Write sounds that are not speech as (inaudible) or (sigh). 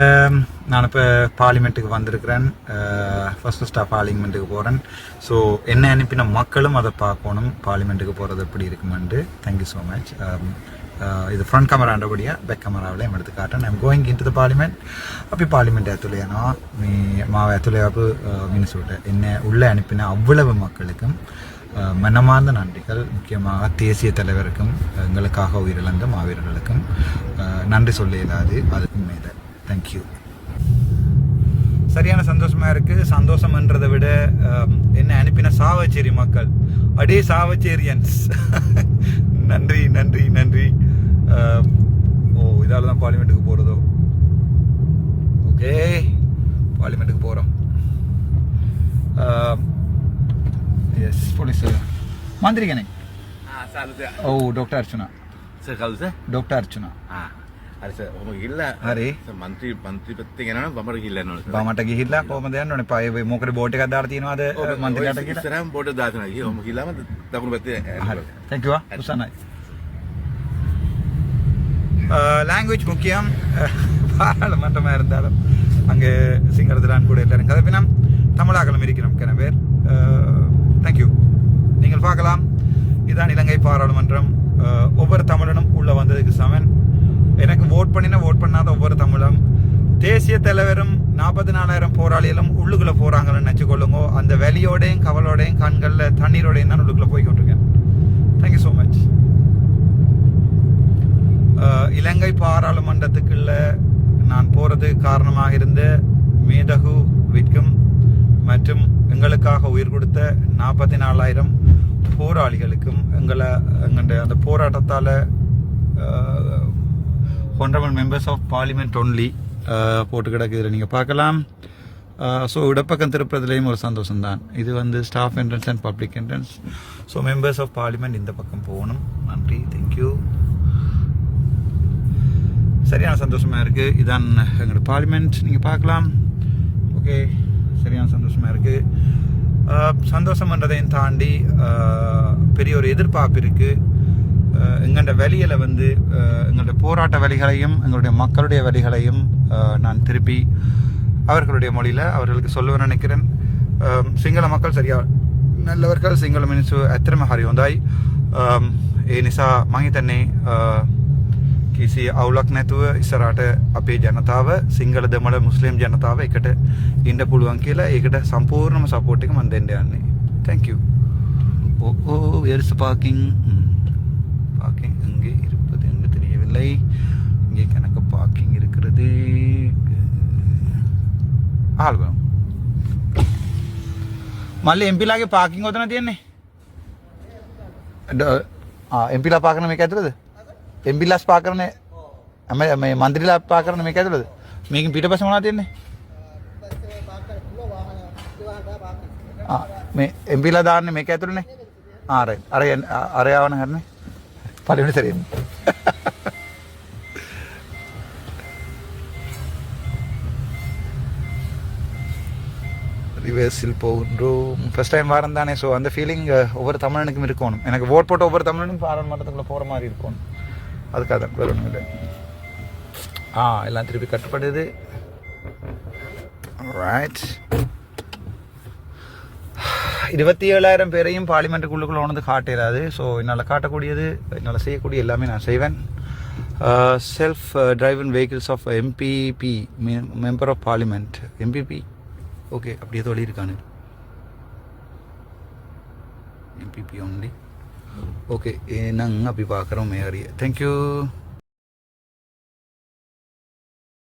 Um, நான் இப்போ பார்லிமெண்ட்டுக்கு வந்திருக்கிறேன். ஃபஸ்ட் ஃபஸ்ட்டாக பார்லிமெண்ட்டுக்கு போகிறேன் ஸோ என்ன அனுப்பின மக்களும் அதை பார்க்கணும். பார்லிமெண்ட்டுக்கு போகிறது எப்படி இருக்குமெண்டு தேங்க்யூ ஸோ மச் இது ஃப்ரண்ட் கேமராண்டபடியாக பேக் கேமராவில் எடுத்து காட்டேன் I'm going in to the parliament அப்படி பார்லிமெண்ட் ஏத்துலையானோ நீ மாவை ஏத்துலையாப்பு அப்படின்னு சொல்லிட்டு? என்ன உள்ளே அனுப்பின அவ்வளவு மக்களுக்கும் uh, மனமார்ந்த நன்றிகள். முக்கியமாக தேசிய தலைவருக்கும் எங்களுக்காக உயிரிழந்த மாவீரர்களுக்கும் uh, நன்றி சொல்ல இயலாது அதுக்கும் மேலே. தேங்க்யூ சரியான சந்தோஷமாக இருக்குது சந்தோஷம்ன்றதை விட என்ன அனுப்பின சாவச்சேரி மக்கள். அடே சாவச்சேரியன்ஸ். (laughs) நன்றி நன்றி நன்றி. ஓ இதால் தான் பார்லிமெண்ட்டுக்கு போகிறதோ ஓகே பார்லிமெண்ட்டுக்கு போகிறோம் எஸ் போலீஸ் மாந்திரிகனே. ஓ doctor Archana. Sir doctor Archana. ஆ. හරි. මන්ත්‍රී මන්ත්‍රී පත්ති ගෙන බමර කිල්ලන්න බාමට ගිහිල්ලා කොහමද යන්න ඕනේ පය මොකද බෝට් එකක් දාලා තියෙනවද මන්ත්‍රීලාට කියලා සරම් බොඩ දාතන හොම කිල්ලම දකුණු පැත්තේ හරි தேங்க் யூ உஷானாய் லாங்குவேஜ் முக்கியம் பாராளுமன்றமாக இருந்தாலும் அங்கே சிங்களத்திலான் கூட எல்லாரும் கதப்பினம் தமிழாக்களும் இருக்கிறோம் கிண பேர் தேங்க்யூ நீங்கள் பார்க்கலாம் இதான் இலங்கை பாராளுமன்றம் அஹ், ஒவ்வொரு தமிழனும் உள்ளே வந்ததுக்கு தேசிய தலைவரும் நாற்பத்தி நாலாயிரம் போராளிகளும் உள்ளுக்குள்ளே போகிறாங்கன்னு நினச்சிக்கொள்ளுங்க அந்த வெளியோடையும் கவலோடையும் கண்களில் தண்ணீரோடையும் தான் உள்ளுக்குள்ளே போய்கொண்டிருக்கேன் thank you so much Ilankai பாராளுமன்றத்துக்குள்ள நான் போறது காரணமாக இருந்த மேதகு விற்கும் மற்றும் எங்களுக்காக உயிர் கொடுத்த நாற்பத்தி நாலாயிரம் போராளிகளுக்கும் எங்களை எங்களுடைய அந்த போராட்டத்தால் honourable members of parliament only போட்டு கிடக்கு. இதில் நீங்கள் பார்க்கலாம். ஸோ இடப்பக்கம் திருப்புறதுலேயும் ஒரு சந்தோஷம்தான். இது வந்து staff entrance and public entrance so members of parliament இந்த பக்கம் போகணும். நன்றி. தேங்க்யூ சரியான சந்தோஷமாக இருக்குது இதான் எங்களோட பார்லிமெண்ட் நீங்கள் பார்க்கலாம். ஓகே சரியான சந்தோஷமாக இருக்குது சந்தோஷம் சந்தோஷம்ன்றதையும் தாண்டி பெரிய ஒரு எதிர்பார்ப்பு இருக்குது எங்களோட வழியில வந்து அஹ், எங்களுடைய போராட்ட வழிகளையும் எங்களுடைய மக்களுடைய வழிகளையும் அஹ், நான் திருப்பி அவர்களுடைய மொழியில அவர்களுக்கு சொல்ல நினைக்கிறேன் அஹ், சிங்கள மக்கள் சரியா நல்லவர்கள் සිංහල මිනිස්සු ඇතරම හරි හොඳයි අම්, ඒ නිසා මහිතන්නේ කිසි අවුලක් නැතුව ඉස්සරට අපේ ජනතාව සිංහල දෙමළ මුස්ලිම් ජනතාව එකට ඉන්ඩ පුළුවන් කියලා ඒකට සම්පූර්ණම සපෝට් එක මන් දෙන්න යන්නේ தேங்க்யூ ஓ ஓ எரிச பார்க்கிங் பார்க்கிங் පහළ මල්ලි එම්පිලාගේ පාකින් ඔතන තියෙන්නේ? එම්පිලා පාකරන මේක ඇතුළද? එම්පිලාස් පාකරන ඇම මේ මන්දිරිලා පාකරන මේක ඇතුළද? මේකින් පිටපස්ස මොනවද තියෙන්නේ? මේ එම්පිලා දාන්නේ මේක ඇතුළනේ. ආ රයිට් අර අර යවන හරිනේ පළවෙනි සැරේ. ரிவர்ஸில் போகின்றோம் ஃபர்ஸ்ட் டைம் வாரம் தானே ஸோ அந்த ஃபீலிங் ஒவ்வொரு தமிழனுக்கும் இருக்கணும். எனக்கு ஓட் போட்டு ஒவ்வொரு தமிழனும் பாராளுமன்றத்துக்குள்ளே போகிற மாதிரி இருக்கணும். அதுக்காக தான் வேறு ஒன்றும் இல்லை. ஆ எல்லாம் திருப்பி கட்டுப்படுது. ரைட் இருபத்தி ஏழாயிரம் பேரையும் பார்லிமெண்ட்டுக்குள்ளுக்குள்ள உணர்ந்து காட்டிடாது ஸோ என்னால் காட்டக்கூடியது என்னால் செய்யக்கூடிய எல்லாமே நான் செய்வேன். Self driven vehicles of MPP member of parliament MPP okay அப்படி ஏதோ வழி எம்பிபி ஒன்லி ஓகே நாங்கள் அப்படி பார்க்குறோம் மேரி தேங்க்யூ